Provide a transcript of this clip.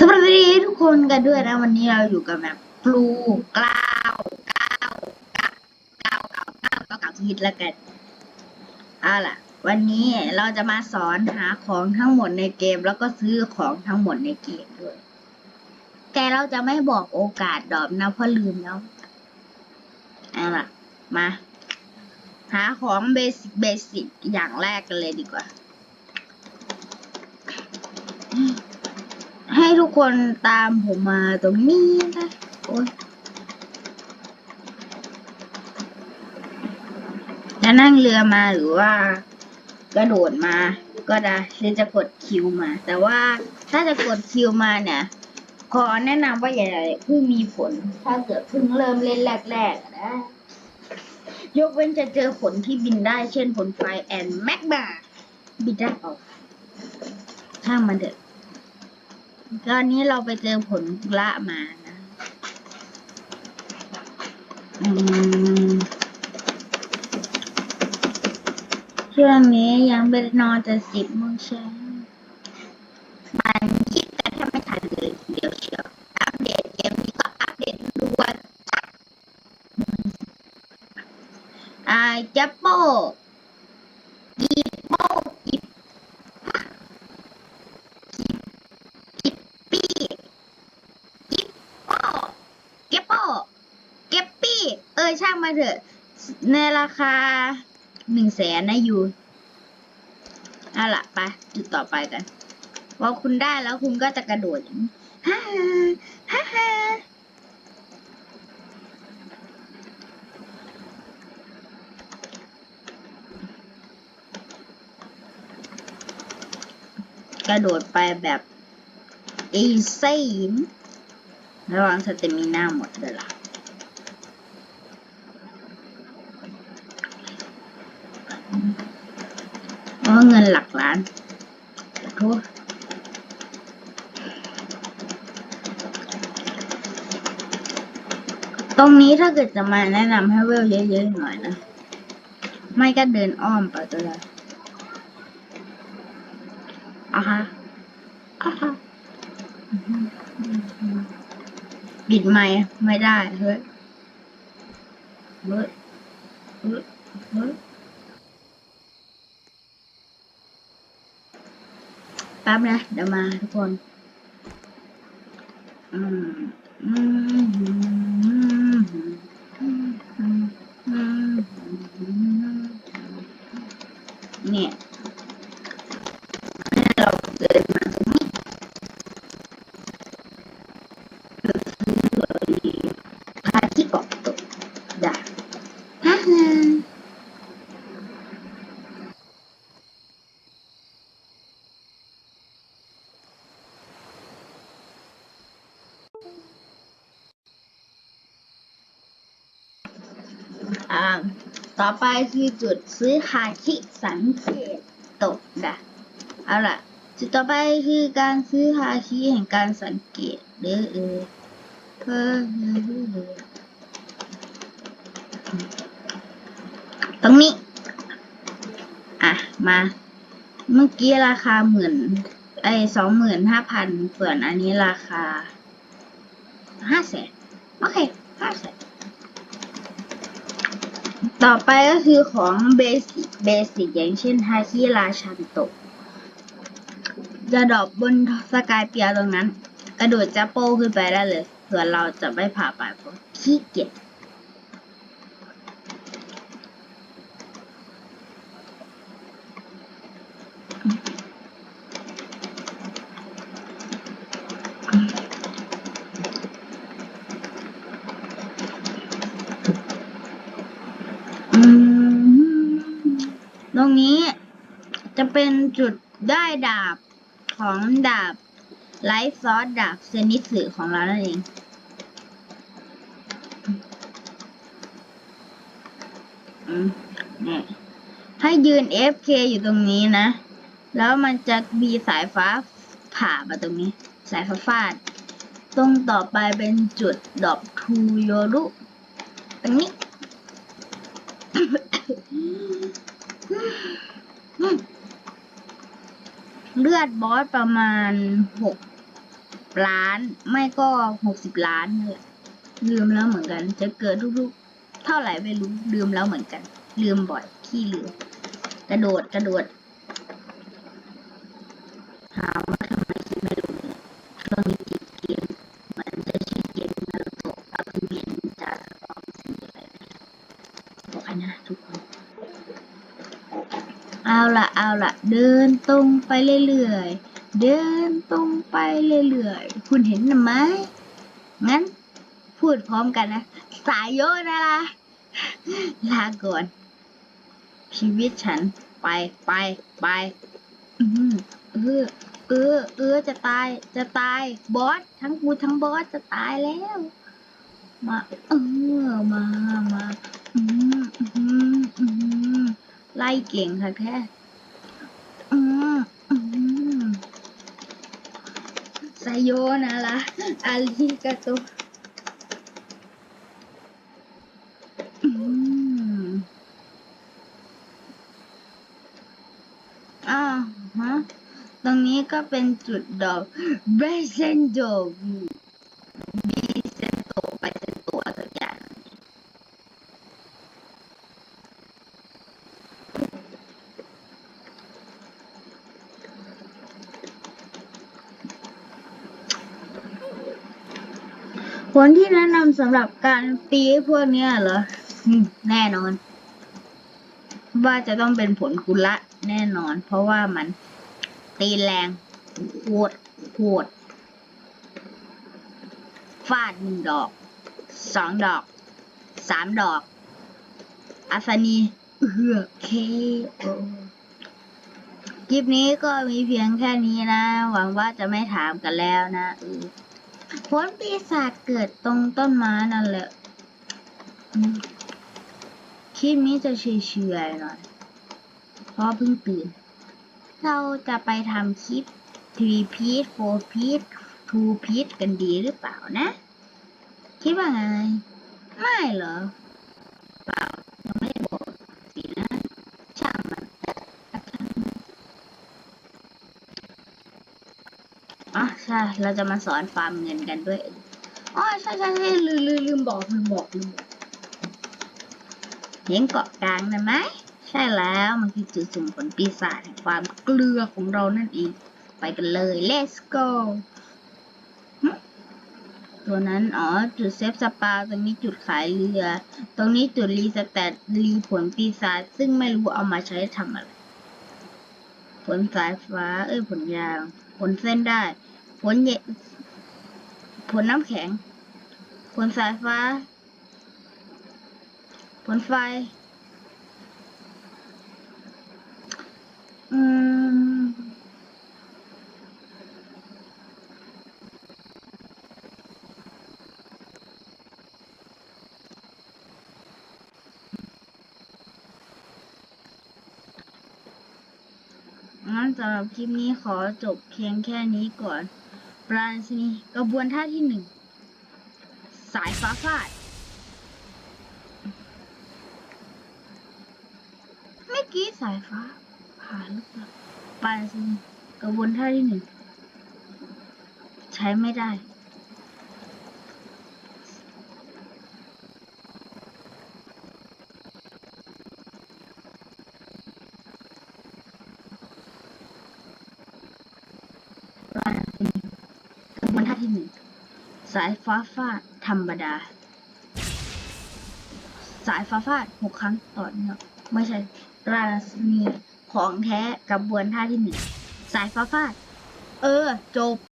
สวัสดีทุกคนกันด้วยนะ วันนี้เราอยู่กับแบบปลูกล้าวก้าวก้าวก้าวก้าวก้าวก้าวก้าวฮิตแล้วกันเอาล่ะ วันนี้เราจะมาสอนหาของทั้งหมดในเกม แล้วก็ซื้อของทั้งหมดในเกมด้วย แต่เราจะไม่บอกโอกาสดอปนะเพราะลืมแล้วเอาล่ะ มา หาของเบสิกเบสิกอย่างแรกกันเลยดีกว่า ให้ทุกคนตามผมมาตรงนี้นะโอ้ยจะนั่งเรือมาหรือว่ากระโดดมาก็ได้หรือจะกดคิวมา แต่ว่าถ้าจะกดคิวมาเนี่ยขอแนะนำว่าอย่าเพิ่งมีฝนถ้าเกิดเพิ่งเริ่มเล่นแรกๆนะยกเว้นจะเจอฝนที่บินได้เช่นฝนไฟแอนแมกมาบินได้ออกช่างมันเถอะ ตอนนี้เราไปเจอผลละมานะอืมช่วงนี้ยังไม่ได้นอนแต่สิบโมงเช้ามันคิดกันแทบไม่ทันเลยทีเดียวเชียวอัปเดตเกมนี้ก็อัปเดตด่วนอ่าจัปโป้อีโป้อีปี้ โป้เก็บโป้เก็บปี้ เออช่าง มาเถอะ ในราคาหนึ่งแสนนะยูเอาล่ะไปจุดต่อไปกันพอคุณได้แล้วคุณก็จะกระโดดอย่างนี้ฮ่าฮ่าฮ่ากระโดดไปแบบอีซี่ระวังสเตมิน่าหมดเลยล่ะ เพราะเงิน หลักล้านขอโทษตรงนี้ถ้าเกิดจะมาแนะนำให้เวลเยอะๆหน่อยนะ ไม่ก็เดินอ้อมไปก็ได้อะฮะอะฮะปิดไมค์ไม่ได้เฮ้ยเฮ้ยเฮ้ย เฮ้ย แป๊บนะ เดี๋ยวมาทุกคน อืม อืม อืม อืม เนี่ยให้เราเดินมาตรงนี้พาที่เกาะตกได้ฮ่าฮ่า อ่า ต่อไปคือจุดซื้อฮาชิสังเกตตกนะเอาล่ะ จุดต่อไปคือการซื้อฮาชิแห่งการสังเกตเด้อเออเออเออเออเออตรงนี้ อะ มา เมื่อกี้ราคาหมื่นไอสองหมื่นห้าพันส่วนอันนี้ราคาห้าแสนโอเคห้าแสน ต่อไปก็คือของเบสิกเบสิกอย่างเช่นฮาคิราชันโตะจะดรอปบนสกายเปียตรงนั้น กระโดดจับโป้ขึ้นไปได้เลยส่วนเราจะไม่ผ่าไปเพราะขี้เกียจ ตรงนี้จะเป็นจุดได้ดาบของดาบไลฟ์ซอสดาบเซนิสึของเรานั่นเองอให้ยืน FK อยู่ตรงนี้นะ แล้วมันจะมีสายฟ้าผ่ามาตรงนี้ สายฟ้าฟาด ตรงต่อไปเป็นจุดดอกทูโยรุตรงนี้ เลือดบอสประมาณหกล้าน ไม่ก็หกสิบล้านนี่แหละลืมแล้วเหมือนกัน จะเกิดทุกๆ เท่าไหร่ไม่รู้ลืมแล้วเหมือนกัน ลืมบ่อยขี้ลืมกระโดดกระโดดหามว่าทำไมคิดไม่รู้เนี่ยช่วงนี้ติดเกมมันจะชื่อเกมนารูโตะกับเรียนจาสตอมสิ่งอะไรนะบอกให้นะทุกคน เอาละเอาละเดินตรงไปเรื่อยๆ เดินตรงไปเรื่อยๆ คุณเห็นไหมงั้น พูดพร้อมกันนะ สายโยนะล่ะลาก่อน ชีวิตฉันไปไปไปอืมเออเออเออจะตายจะตายบอสทั้งกูทั้งบอสจะตายแล้ว มาเออมามาอืมอืมอืมไล่เก่งค่ะแค่ อืมอืมไซ โยนะล่ะอาริกาโตอืมอ้าฮะ ตรงนี้ก็เป็นจุดดอกเบเซนโดบีเซนโตไปเซนโตอะไรสักอย่าง ผลที่แนะนำสำหรับการตีพวกเนี้ยเหรอแน่นอน ว่าจะต้องเป็นผลกุละแน่นอน เพราะว่ามันตีแรงโหดโหดฟาดหนึ่งดอกสองดอกสามดอกอัศนีเอือเคโอคลิปนี้ก็มีเพียงแค่นี้นะ หวังว่าจะไม่ถามกันแล้วนะอ ผลปีศาจเกิดตรงต้นไม้นั่นแหละคลิปนี้จะเฉยๆหน่อย เพราะเพิ่งตื่น เราจะไปทำคลิป3พีท4พีท2พีทกันดีหรือเปล่านะ คิดว่าไง ไม่เหรอเปล่ายังไม่ได้บอกสินะ ช่างมันเถอะอ๋อ ใช่ เราจะมาสอนฟาร์มเงินกันด้วยอ๋อใช่ใช่ใช่ลืมลืมลืมบอกลืมบอกลืมเห็นเกาะกลางนะไหม ใช่แล้วมันคือจุดสุ่มผลปีศาจแห่งความเกลือของเรานั่นเอง ไปกันเลย let's go ตัวนั้น อ๋อ จุดเซฟสปา ตรงนี้จุดขายเรือ ตรงนี้จุดรีสแตทรีผลปีศาจซึ่งไม่รู้เอามาใช้ทำอะไร ผลสายฟ้า เอ้ย ผลยาง ผลเส้นได้ ผลเย็นผลน้ำแข็ง ผลสายฟ้า ผลไฟ อืม งั้นสำหรับคลิปนี้ขอจบเพียงแค่นี้ก่อน ปราณีนีกระบวนท่าที่หนึ่ง สายฟ้าฟาดเมื่อกี้สายฟ้าผ่านหรือเปล่าปราณีนีกระบวนท่าที่หนึ่ง ใช้ไม่ได้ ปราณีนีกระบวนท่าที่หนึ่ง สายฟ้าฟาดธรรมดา สายฟ้าฟาดหกครั้งต่อเนื่องไม่ใช่ราชนีของแท้กับบวนท่าที่หนึ่งสายฟ้าฟาด เออ จบ